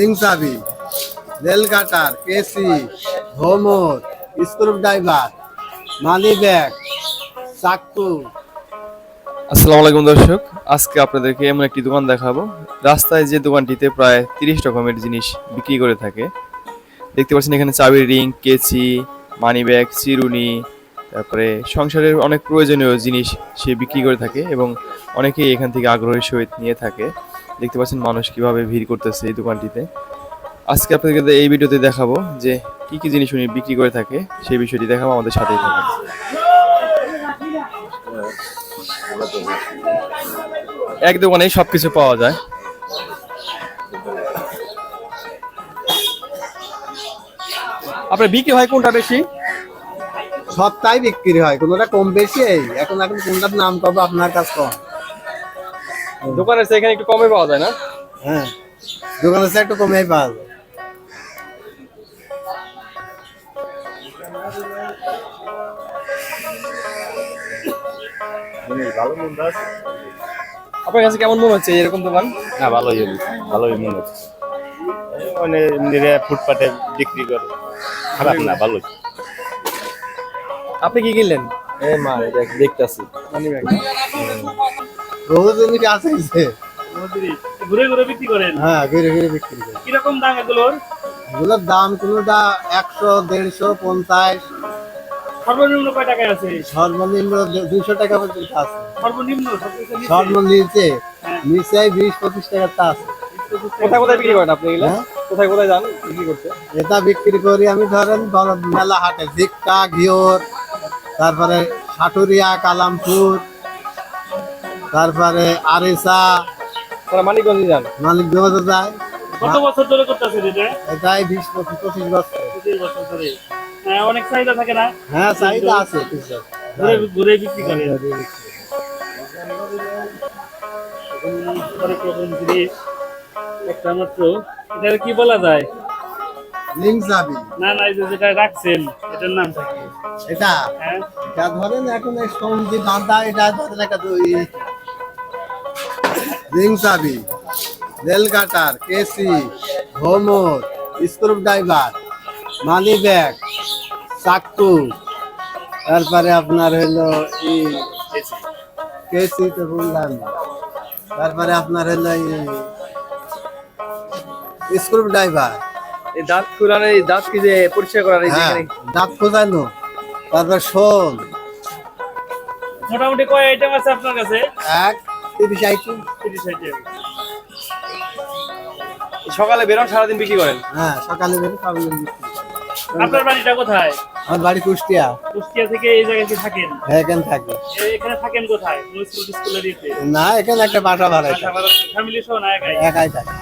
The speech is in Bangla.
সিং চাবি রেল কাটার কেসি ভ্রমর স্ক্রু ড্রাইভার, মানি ব্যাগ, চাকু। আসসালামু আলাইকুম দর্শক, আজকে আপনাদেরকে এমন একটি দোকান দেখাবো। রাস্তায় যে দোকানটিতে প্রায় তিরিশ রকমের জিনিস বিক্রি করে থাকে। দেখতে পাচ্ছেন এখানে চাবির রিং কেচি মানি ব্যাগ, চিরুনি, তারপরে সংসারের অনেক প্রয়োজনীয় জিনিস সে বিক্রি করে থাকে এবং অনেকেই এখান থেকে আগ্রহের সহিত নিয়ে থাকে। দেখতে পাচ্ছেন মানুষ কীভাবে ভিড় করতেছে এই দোকানটিতে। আজকে আপনাদেরকে এই ভিডিওতে দেখাবো যে কি কি জিনিস উনি বিক্রি করে থাকে, সেই বিষয়টি দেখাবো, আমাদের সাথেই থাকুন। এক দোকানে সবকিছু পাওয়া যায়। আপনার বিক্রি হয় কোনটা বেশি? সবটাই বিক্রি হয়, কোনোটা কম বেশি এখন এখন কোনটার নাম কব, আপনার কাছে কম। দোকানের চেয়ে এখানে একটু কমে পাওয়া যায় না? হ্যাঁ দোকানের চেয়ে একটু কমেই পাওয়া যায়। আপনার কাছে কেমন মনে হচ্ছে এরকম দোকান? না ভালোই ভালোই মনে হচ্ছে। মানে এমনিরা ফুটপাতে বিক্রি করে। খারাপ না ভালোই। আপনি কি কিনলেন? এ মা দেখতেছি জিনিস আছে। ঘুরে ঘুরে বিক্রি করেন? হ্যাঁ ঘুরে ঘুরে বিক্রি করে। কীরকম দাম এগুলোর? এগুলোর দাম কোনোটা একশো দেড়শো পঞ্চাশ। সর্বনিম্ন কয় টাকায় আছে? সর্বনিম্ন দুইশো টাকা পর্যন্ত আছে। সর্বনিম্ন সবচেয়ে নিচে? হ্যাঁ। নিচে বিশ পঁচিশ টাকার তা আছে। কোথায় কোথায় বিক্রি করেন আপনি এগুলো? হ্যাঁ? কোথায় কোথায় যান বিক্রি করতে? এটা বিক্রি করি আমি ধরেন মেলা হাটে ভিক্কা ঘিওর তারপরে সাটুরিয়া কালামপুর তারপরে আরিসা। তারা মানিকগঞ্জে যান? যায়। কত বছর ধরে করতেছেন এটা? এটাই বিশ পঁচিশ পঁচিশ বছর। পঁচিশ বছর ধরে। হ্যাঁ, অনেক চাহিদা থাকে না? হ্যাঁ চাহিদা আছে। ঘুরে ঘুরে বিক্রি করে। অনেক জিনিস একটা মাত্র। এটা কি বলা যায়? না না যেটা রাখছেন এটার নাম থাকে এটা? হ্যাঁ। ধরেন এখন এই সন্ধি বাঁধা এটা ধরেন একটা রিং চাবি রেল কাটার কেসি ভ্রমর স্ক্রু ড্রাইভার মানি ব্যাগ চাকু। তারপরে আপনার হলো ই কেসি তো বললাম। তারপরে আপনার হলো স্ক্রু ড্রাইভার। এই দাঁত খুলার এই দাঁত কি যে পরিষ্কার করার এই হ্যাঁ দাঁত খোঁজানো তারপর শোল। মোটামুটি কয় আইটেম আছে আপনার কাছে? এক তিরিশ সকালে বেরোন সারাদিন বিক্রি করেন? হ্যাঁ সকালে বেরোন সারাদিন বিক্রি আপনার বাড়িটা কোথায়? আমার বাড়ি কুষ্টিয়া। কুষ্টিয়া থেকে এই জায়গায় থাকেন? হ্যাঁ এখানে থাকি। এখানে থাকেন কোথায়? স্কুল স্কুলে দিতে? না এখানে একটা বাসা ভাড়া ফ্যামিলি সহ না একাই? একাই থাকি।